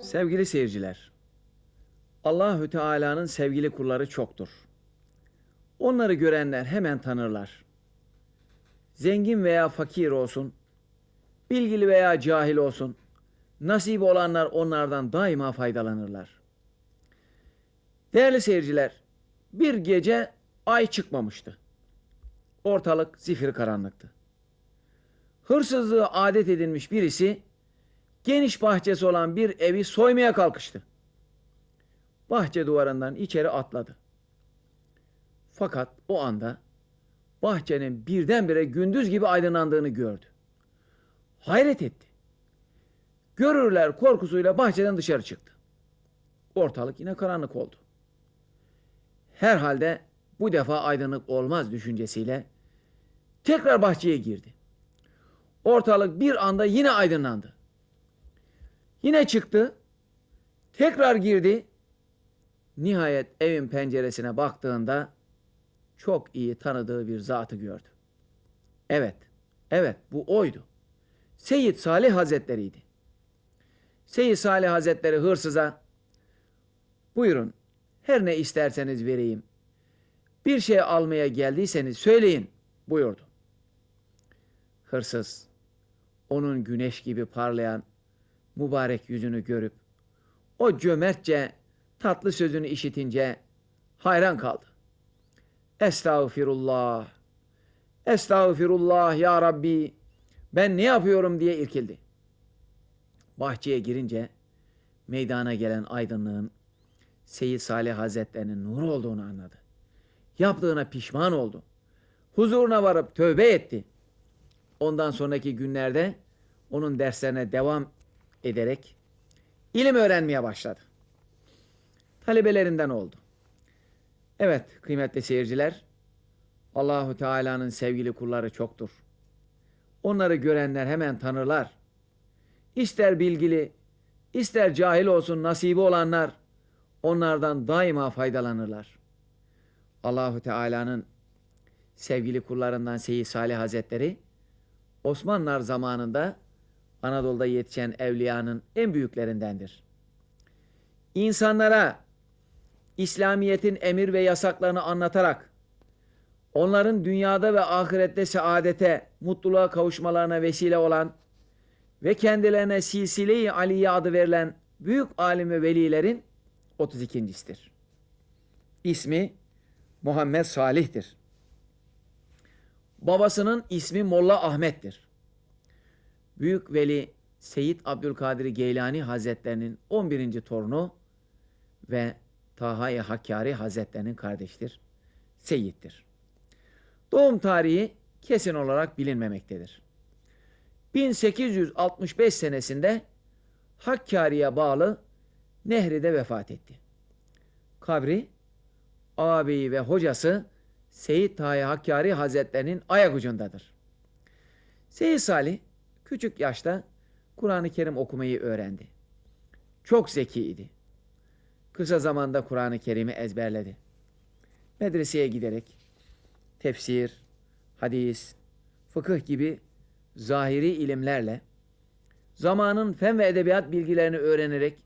Sevgili seyirciler, Allahü Teala'nın sevgili kulları çoktur. Onları görenler hemen tanırlar. Zengin veya fakir olsun, bilgili veya cahil olsun, nasip olanlar onlardan daima faydalanırlar. Değerli seyirciler, bir gece ay çıkmamıştı. Ortalık zifir karanlıktı. Hırsızlığı adet edinmiş birisi geniş bahçesi olan bir evi soymaya kalkıştı. Bahçe duvarından içeri atladı. Fakat o anda bahçenin birdenbire gündüz gibi aydınlandığını gördü. Hayret etti. Görürler korkusuyla bahçeden dışarı çıktı. Ortalık yine karanlık oldu. Herhalde bu defa aydınlık olmaz düşüncesiyle tekrar bahçeye girdi. Ortalık bir anda yine aydınlandı. Yine çıktı. Tekrar girdi. Nihayet evin penceresine baktığında çok iyi tanıdığı bir zatı gördü. Evet, evet bu oydu. Seyyid Salih Hazretleri'ydi. Seyyid Salih Hazretleri hırsıza buyurun her ne isterseniz vereyim. Bir şey almaya geldiyseniz söyleyin buyurdu. Hırsız onun güneş gibi parlayan mübarek yüzünü görüp o cömertçe tatlı sözünü işitince hayran kaldı. Estağfirullah. Estağfirullah ya Rabbi. Ben ne yapıyorum diye irkildi. Bahçeye girince meydana gelen aydınlığın Seyyid Salih Hazretlerinin nuru olduğunu anladı. Yaptığına pişman oldu. Huzuruna varıp tövbe etti. Ondan sonraki günlerde onun derslerine devam ederek ilim öğrenmeye başladı. Talebelerinden oldu. Evet kıymetli seyirciler, Allahu Teala'nın sevgili kulları çoktur. Onları görenler hemen tanırlar. İster bilgili, ister cahil olsun nasibi olanlar onlardan daima faydalanırlar. Allahu Teala'nın sevgili kullarından Seyyid Salih Hazretleri Osmanlılar zamanında Anadolu'da yetişen evliyanın en büyüklerindendir. İnsanlara İslamiyet'in emir ve yasaklarını anlatarak onların dünyada ve ahirette saadete, mutluluğa kavuşmalarına vesile olan ve kendilerine Silsile-i Aliye adı verilen büyük alim ve velilerin 32.sidir. İsmi Muhammed Salih'tir. Babasının ismi Molla Ahmet'tir. Büyük Veli Seyyid Abdülkadir Geylani Hazretlerinin 11. torunu ve Taha-i Hakkari Hazretlerinin kardeştir. Seyyid'dir. Doğum tarihi kesin olarak bilinmemektedir. 1865 senesinde Hakkari'ye bağlı Nehri'de vefat etti. Kabri ağabeyi ve hocası Seyyid Tahi Hakkari Hazretlerinin ayak ucundadır. Seyyid Salih küçük yaşta Kur'an-ı Kerim okumayı öğrendi. Çok zekiydi. Kısa zamanda Kur'an-ı Kerim'i ezberledi. Medreseye giderek tefsir, hadis, fıkıh gibi zahiri ilimlerle zamanın fen ve edebiyat bilgilerini öğrenerek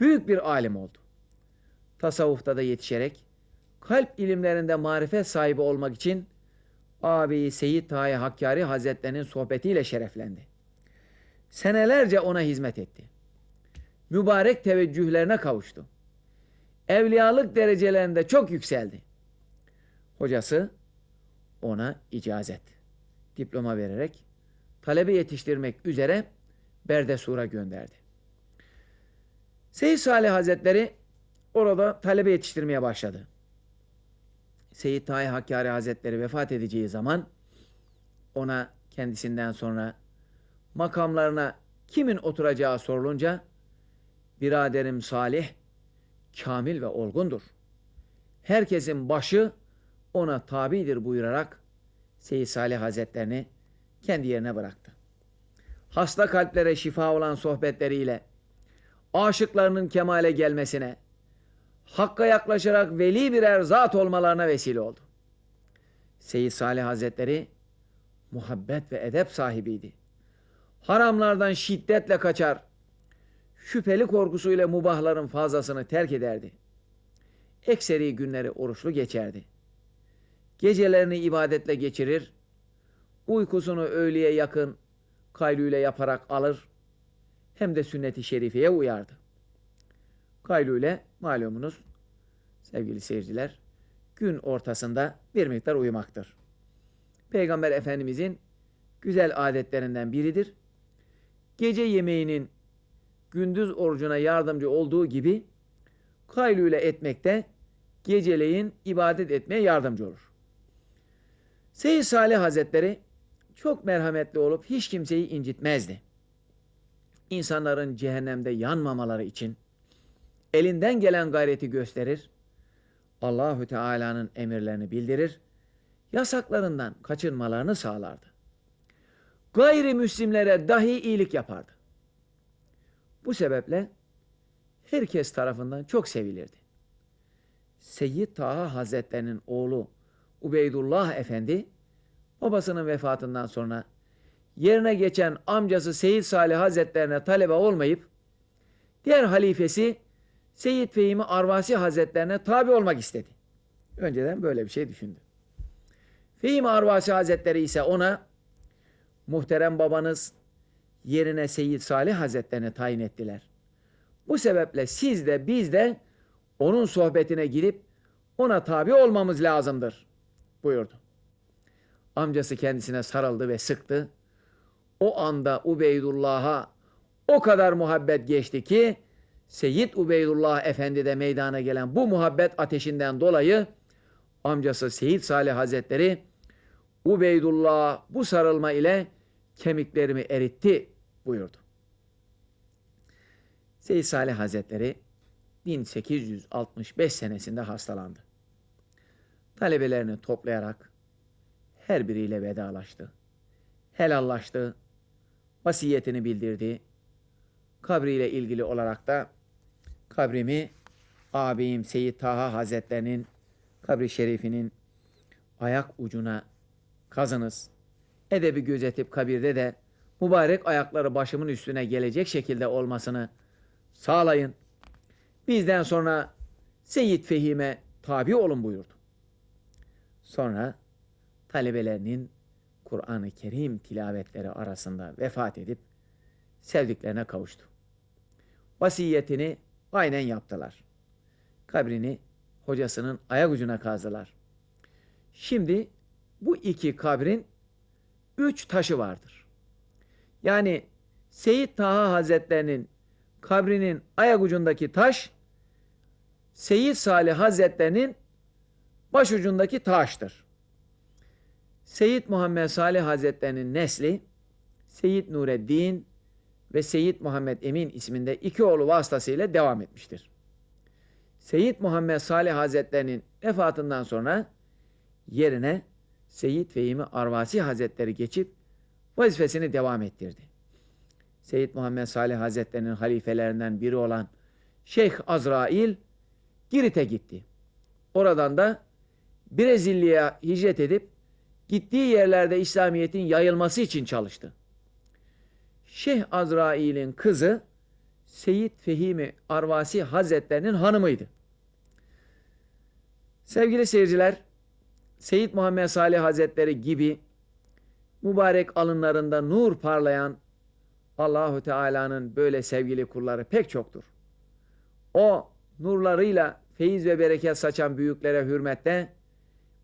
büyük bir alim oldu. Tasavvufta da yetişerek kalp ilimlerinde marifet sahibi olmak için ağabeyi Seyyid Tahi Hakkari Hazretlerinin sohbetiyle şereflendi. Senelerce ona hizmet etti. Mübarek teveccühlerine kavuştu. Evliyalık derecelerinde çok yükseldi. Hocası ona icazet, diploma vererek talebe yetiştirmek üzere Berdesura gönderdi. Seyyid Salih Hazretleri orada talebe yetiştirmeye başladı. Seyyid Tahi Hakkari Hazretleri vefat edeceği zaman ona kendisinden sonra makamlarına kimin oturacağı sorulunca biraderim Salih kamil ve olgundur. Herkesin başı ona tabidir buyurarak Seyyid Salih Hazretlerini kendi yerine bıraktı. Hasta kalplere şifa olan sohbetleriyle aşıklarının kemale gelmesine, Hakka yaklaşarak veli birer zat olmalarına vesile oldu. Seyyid Salih Hazretleri muhabbet ve edep sahibiydi. Haramlardan şiddetle kaçar, şüpheli korkusuyla mubahların fazlasını terk ederdi. Ekseri günleri oruçlu geçerdi. Gecelerini ibadetle geçirir, uykusunu öğleye yakın kaylule yaparak alır, hem de sünnet-i şerifeye uyardı. Kaylule malumunuz sevgili seyirciler gün ortasında bir miktar uyumaktır. Peygamber Efendimizin güzel adetlerinden biridir. Gece yemeğinin gündüz orucuna yardımcı olduğu gibi kaylule etmekte geceleyin ibadet etmeye yardımcı olur. Seyyid Salih Hazretleri çok merhametli olup hiç kimseyi incitmezdi. İnsanların cehennemde yanmamaları için elinden gelen gayreti gösterir, Allahü Teala'nın emirlerini bildirir, yasaklarından kaçınmalarını sağlardı. Gayrimüslimlere dahi iyilik yapardı. Bu sebeple herkes tarafından çok sevilirdi. Seyyid Taha Hazretlerinin oğlu Ubeydullah Efendi babasının vefatından sonra yerine geçen amcası Seyyid Salih Hazretlerine talebe olmayıp diğer halifesi Seyyid Fehimi Arvasi Hazretlerine tabi olmak istedi. Önceden böyle bir şey düşündü. Fehimi Arvasi Hazretleri ise ona muhterem babanız yerine Seyyid Salih Hazretlerini tayin ettiler. Bu sebeple siz de biz de onun sohbetine girip ona tabi olmamız lazımdır buyurdu. Amcası kendisine sarıldı ve sıktı. O anda Ubeydullah'a o kadar muhabbet geçti ki Seyyid Ubeydullah Efendi de meydana gelen bu muhabbet ateşinden dolayı amcası Seyyid Salih Hazretleri Ubeydullah bu sarılma ile kemiklerimi eritti buyurdu. Seyyid Salih Hazretleri 1865 senesinde hastalandı. Talebelerini toplayarak her biriyle vedalaştı. Helallaştı, vasiyetini bildirdi. Kabriyle ilgili olarak da kabrimi abim Seyyid Taha Hazretlerinin kabri şerifinin ayak ucuna kazınız. Edebi gözetip kabirde de mübarek ayakları başımın üstüne gelecek şekilde olmasını sağlayın. Bizden sonra Seyyid Fehim'e tabi olun buyurdu. Sonra talebelerinin Kur'an-ı Kerim tilavetleri arasında vefat edip sevdiklerine kavuştu. Vasiyetini aynen yaptılar. Kabrini hocasının ayak ucuna kazdılar. Şimdi bu iki kabrin üç taşı vardır. Yani Seyyid Taha Hazretlerinin kabrinin ayak ucundaki taş Seyyid Salih Hazretlerinin başucundaki taştır. Seyyid Muhammed Salih Hazretlerinin nesli Seyyid Nureddin ve Seyyid Muhammed Emin isminde iki oğlu vasıtasıyla devam etmiştir. Seyyid Muhammed Salih Hazretlerinin vefatından sonra yerine Seyyid Fehimi Arvasi Hazretleri geçip vazifesini devam ettirdi. Seyyid Muhammed Salih Hazretlerinin halifelerinden biri olan Şeyh Azrail Girit'e gitti. Oradan da Brezilya'ya hicret edip gittiği yerlerde İslamiyet'in yayılması için çalıştı. Şeyh Azrail'in kızı Seyyid Fehimi Arvasi Hazretlerinin hanımıydı. Sevgili seyirciler, Seyyid Muhammed Salih Hazretleri gibi mübarek alınlarında nur parlayan Allahu Teala'nın böyle sevgili kulları pek çoktur. O nurlarıyla feyiz ve bereket saçan büyüklere hürmette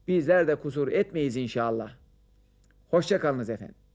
bizler de kusur etmeyiz inşallah. Hoşçakalınız efendim.